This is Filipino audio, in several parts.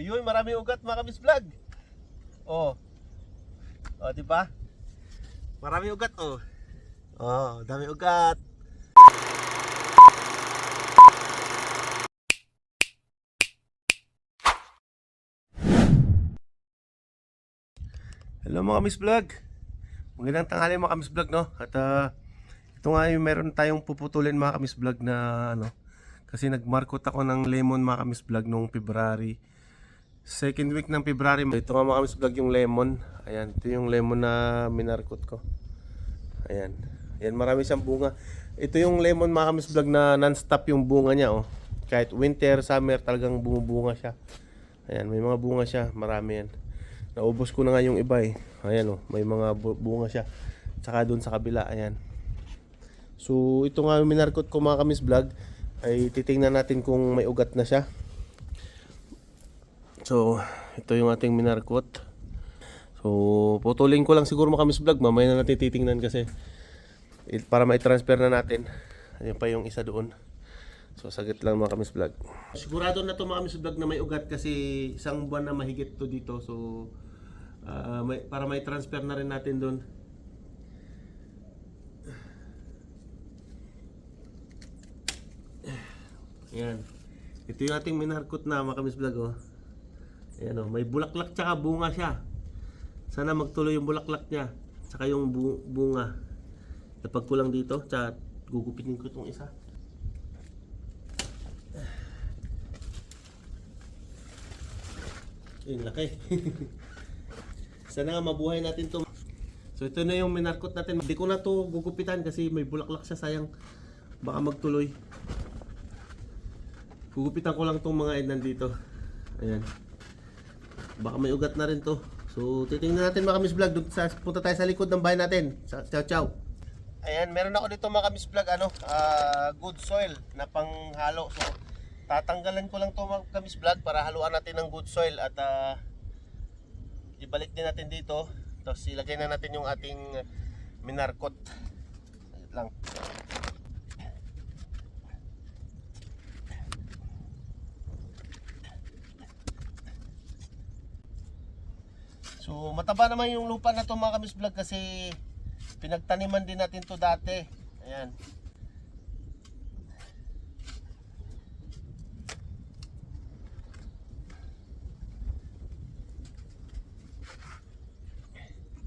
Ayun, marami ugat mga kamis vlog. Oh. Oh, di ba? Marami ugat oh. Oh, dami ugat. Hello mga Miss Vlog. Magandang tanghali mga Miss Vlog no. At ah, ito nga yung meron tayong puputulin mga Miss Vlog na ano. Kasi nagmarkot ako ng lemon mga Miss Vlog noong February. Second week ng February. Ito nga mga Miss Vlog yung lemon. Ayan, ito yung lemon na minarkot ko. Ayan. Ayan, marami siyang bunga. Ito yung lemon mga Miss Vlog na non-stop yung bunga niya oh. Kahit winter, summer, talagang bumubunga siya. Ayan, may mga bunga siya. Marami yan. Naubos ko na nga yung iba eh. Ayan oh, may mga bu- bunga siya. Tsaka doon sa kabila, ayan. So, ito nga yung minarkot ko mga kamis vlog ay titingnan natin kung may ugat na siya. So, ito yung ating minarkot. So, putulin ko lang siguro mga kamis vlog. Mamaya na natin titingnan kasi para ma-transfer na natin. Ayan pa yung isa doon. So, sagit lang mga kamis vlog. Sigurado na to mga vlog na may ugat kasi isang buwan na mahigit to dito. So, ah, may, para may transfer na rin natin doon. Ayan. Ito yung ating minarkot na mga vlog oh. Ayan oh, may bulaklak tsaka bunga siya. Sana magtuloy yung bulaklak niya. Tsaka yung bu- bunga. Napag ko lang dito, tsaka gugupitin ko itong isa. Yun, laki. Sana nga mabuhay natin to. So ito na yung minarkot natin. Hindi ko na to gugupitan kasi may bulaklak siya sayang. Baka magtuloy. Gugupitan ko lang tong mga end nandito. Ayan. Baka may ugat na rin to. So titingnan natin mga Miss Vlog. Doon sa, punta tayo sa likod ng bahay natin. Sa- Ciao ciao. Ayan, meron ako dito mga Miss Vlog ano, ah, good soil na panghalo. So tatanggalan ko lang to mga Miss Vlog para haluan natin ng good soil at ah, ibalik din natin dito. Tapos ilagay na natin yung ating minarkot. Wait lang. So mataba naman yung lupa na to mga kamis vlog kasi pinagtaniman din natin to dati. Ayan.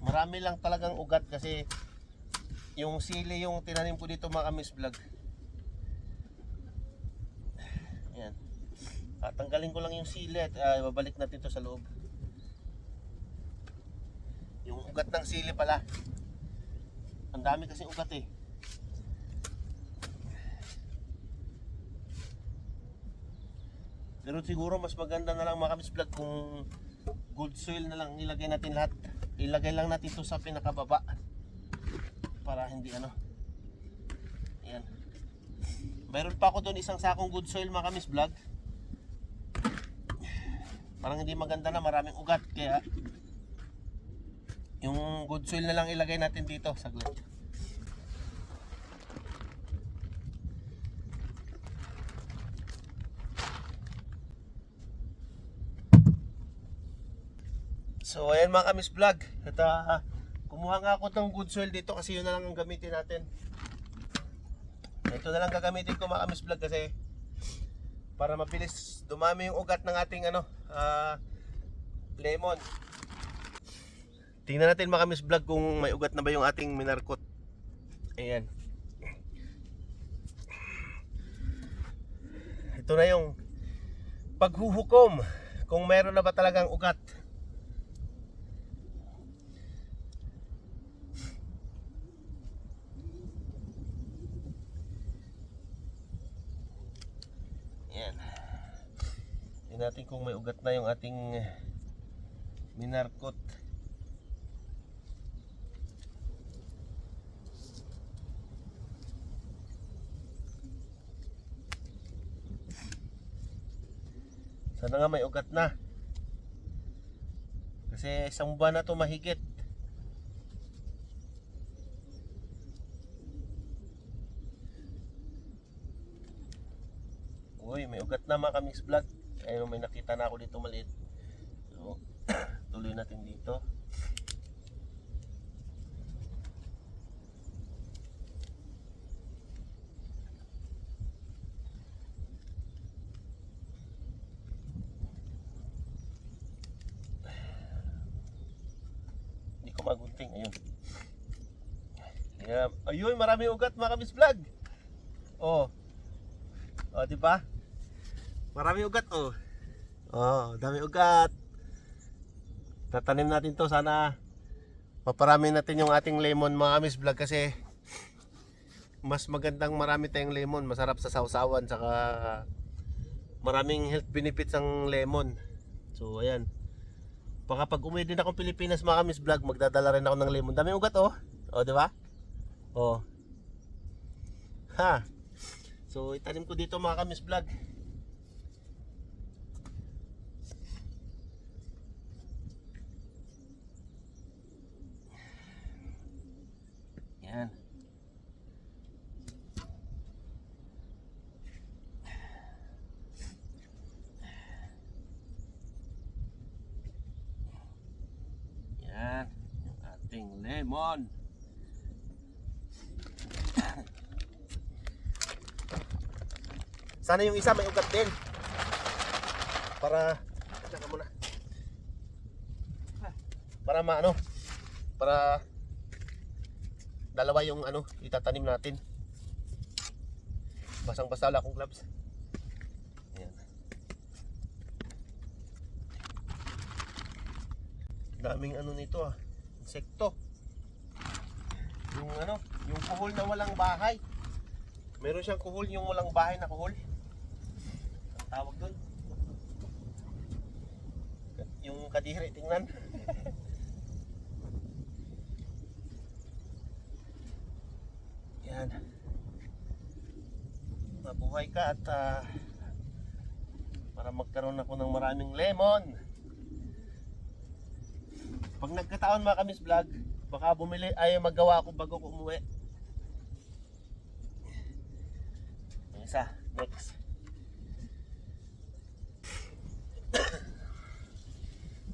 Marami lang talagang ugat kasi yung sili yung tinanim ko dito mga kamis vlog. Ayan. Tatanggalin ko lang yung sili at ah, babalik natin to sa loob. Yung ugat ng sili pala. Ang dami kasi ugat eh. Pero siguro mas maganda na lang mga kamis vlog kung good soil na lang ilagay natin lahat. Ilagay lang natin to sa pinakababa. Para hindi ano. Ayan. Mayroon pa ako doon isang sakong good soil mga kamis vlog. Parang hindi maganda na maraming ugat kaya yung good soil na lang ilagay natin dito saglit. So ayan mga kamis vlog. At ah, kumuha nga ako ng good soil dito kasi yun na lang ang gamitin natin. Ito na lang gagamitin ko mga kamis vlog kasi para mabilis dumami yung ugat ng ating ano ah, lemon. Tingnan natin mga kamis vlog kung may ugat na ba yung ating minarkot. Ayan. Ito na yung paghuhukom kung meron na ba talagang ugat. Ayan. Tingnan natin kung may ugat na yung ating minarkot. Sana nga may ugat na. Kasi isang buwan na to mahigit. Uy, may ugat na mga kamix vlog. Ayun, may nakita na ako dito maliit. So, tuloy natin dito. Magunting. Ayun. Yeah. Ayun, marami ugat mga kamis vlog. Oh. Oh, di ba? Marami ugat oh. Oh, dami ugat. Tatanim natin to sana maparami natin yung ating lemon mga kamis vlog kasi mas magandang marami tayong lemon, masarap sa sausawan saka maraming health benefits ang lemon. So ayan. Baka pag umuwi din akong Pilipinas mga kamis vlog, magdadala rin ako ng lemon. Dami ugat oh. Oh, di ba? Oh. Ha. So itanim ko dito mga kamis vlog. Yan. Yan. Yung ating lemon. Sana yung isa may ugat din. Para Tsaka muna. Para maano? Para dalawa yung ano itatanim natin. Basang-basa wala akong gloves. Ayan. Daming ano nito ah. Insekto. Yung ano, yung kuhol na walang bahay. Meron siyang kuhol yung walang bahay na kuhol. Ang tawag doon. Yung kadiri, tingnan. Yan. Mabuhay ka at ah, para magkaroon ako ng maraming lemon. Pag nagkataon mga kamis vlog, baka bumili ay magawa ako bago ko umuwi. Yung isa, next.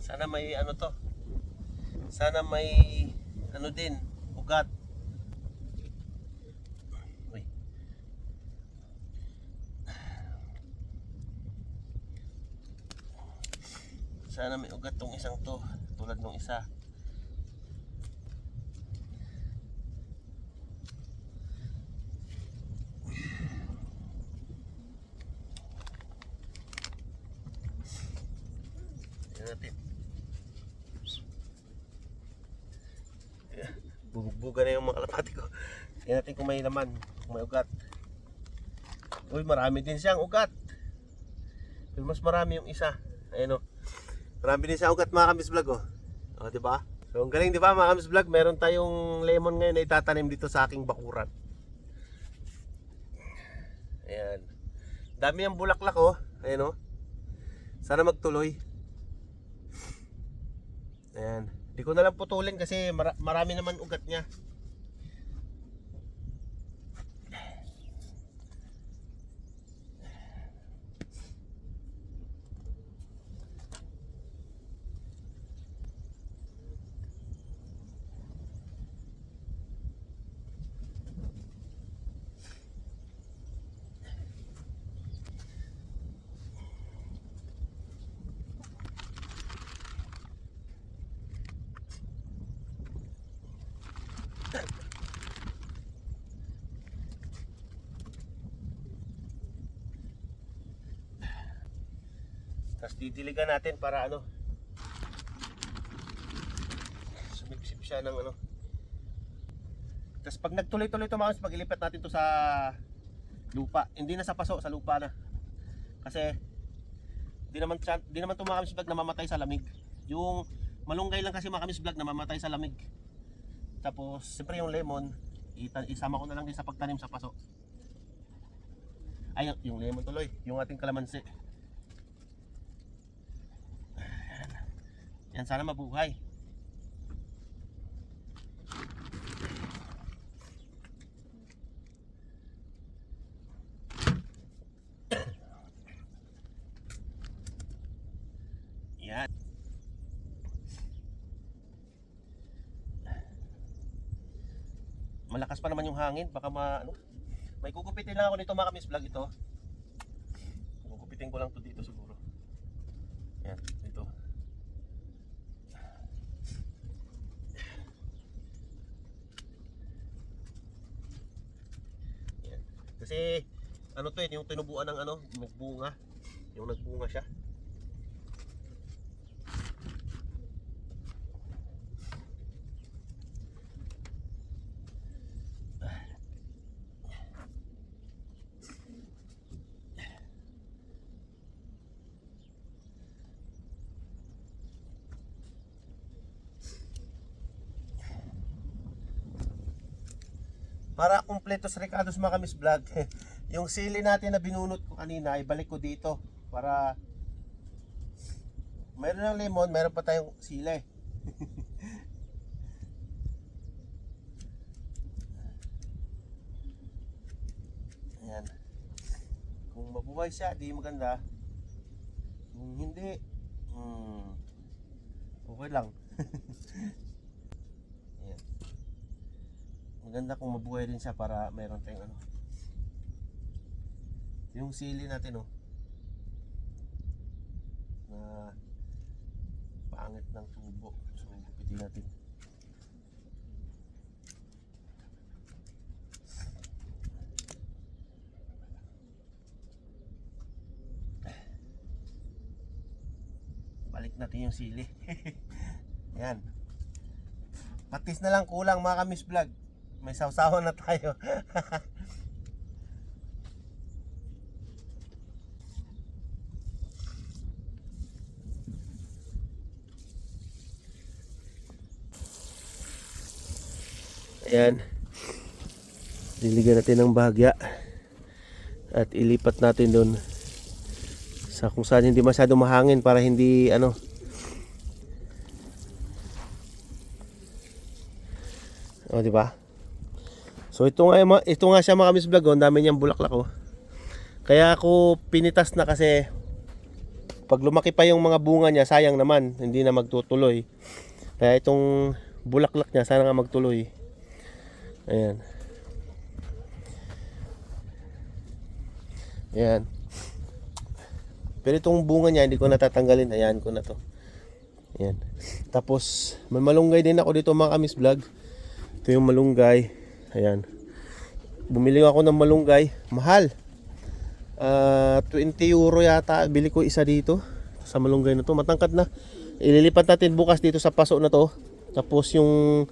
Sana may ano to. Sana may ano din, ugat. Uy. Sana may ugat tong isang to, tulad nung isa. Natin. Bubugbuga na yung mga kalapati ko. Tingnan natin kung may laman, kung may ugat. Uy, marami din siyang ugat. Pero mas marami yung isa. Ayun o. Marami din siyang ugat mga kamis vlog oh. O, di ba? So, ang galing di ba mga kamis vlog? Meron tayong lemon ngayon na itatanim dito sa aking bakuran. Ayan. Dami ang bulaklak oh. Ayan oh. Sana magtuloy. Ayan. Di ko na lang putulin kasi mara- marami naman ugat niya. Tapos didiligan natin para ano sumipsip siya ng ano. Tapos pag nagtuloy-tuloy ito mga pag ilipat natin to sa lupa. Hindi na sa paso, sa lupa na. Kasi di naman, di naman ito mga kamis vlog namamatay sa lamig. Yung malunggay lang kasi mga kamis vlog namamatay sa lamig. Tapos siyempre yung lemon isama ko na lang din sa pagtanim sa paso. Ay yung lemon tuloy yung ating kalamansi Yan sana mabuhay. Yan. Malakas pa naman yung hangin, baka ma ano. May kukupitin lang ako nito mga kamis vlog ito. Kukupitin ko lang to dito siguro. Yan, dito. Yan. Kasi ano to eh, yung tinubuan ng ano, nagbunga. Yung nagbunga siya. Para kumpleto sa Ricardo's Makamis Vlog, yung sili natin na binunot ko kanina, ibalik ko dito para mayroon ng lemon, mayroon pa tayong sili. Ayan. Kung mabuhay siya, di maganda. Kung hindi, hmm, okay lang. Ayan. Maganda kung mabuhay rin siya para mayroon tayong ano. Yung sili natin oh. Na pangit ng tubo. So gupitin natin. Balik natin yung sili. Yan. Patis na lang kulang mga kamis vlog. May sawsawan na tayo. Ayan. Liligan natin ng bahagya. At ilipat natin doon sa kung saan hindi masyado mahangin para hindi ano O, di ba? So ito nga ma- ito nga siya mga kamis vlog, oh, dami niyang bulaklak oh. Kaya ako pinitas na kasi pag lumaki pa yung mga bunga niya, sayang naman, hindi na magtutuloy. Kaya itong bulaklak niya sana nga magtuloy. Ayan. Ayan. Pero itong bunga niya, hindi ko natatanggalin. Ayan ko na to. Ayan. Tapos, may malunggay din ako dito mga kamis vlog. Ito yung malunggay. Ayan. Bumili ako ng malunggay. Mahal. Ah, 20 euro yata. Bili ko isa dito. Sa malunggay na to. Matangkad na. Ililipat natin bukas dito sa paso na to. Tapos yung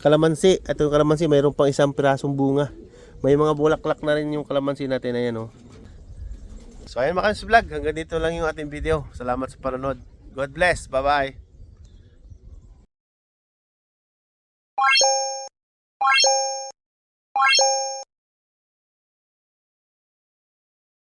kalamansi. Ito yung kalamansi. Mayroon pang isang pirasong bunga. May mga bulaklak na rin yung kalamansi natin. Ayan oh. So ayan mga vlog. Hanggang dito lang yung ating video. Salamat sa panonood. God bless. Bye bye.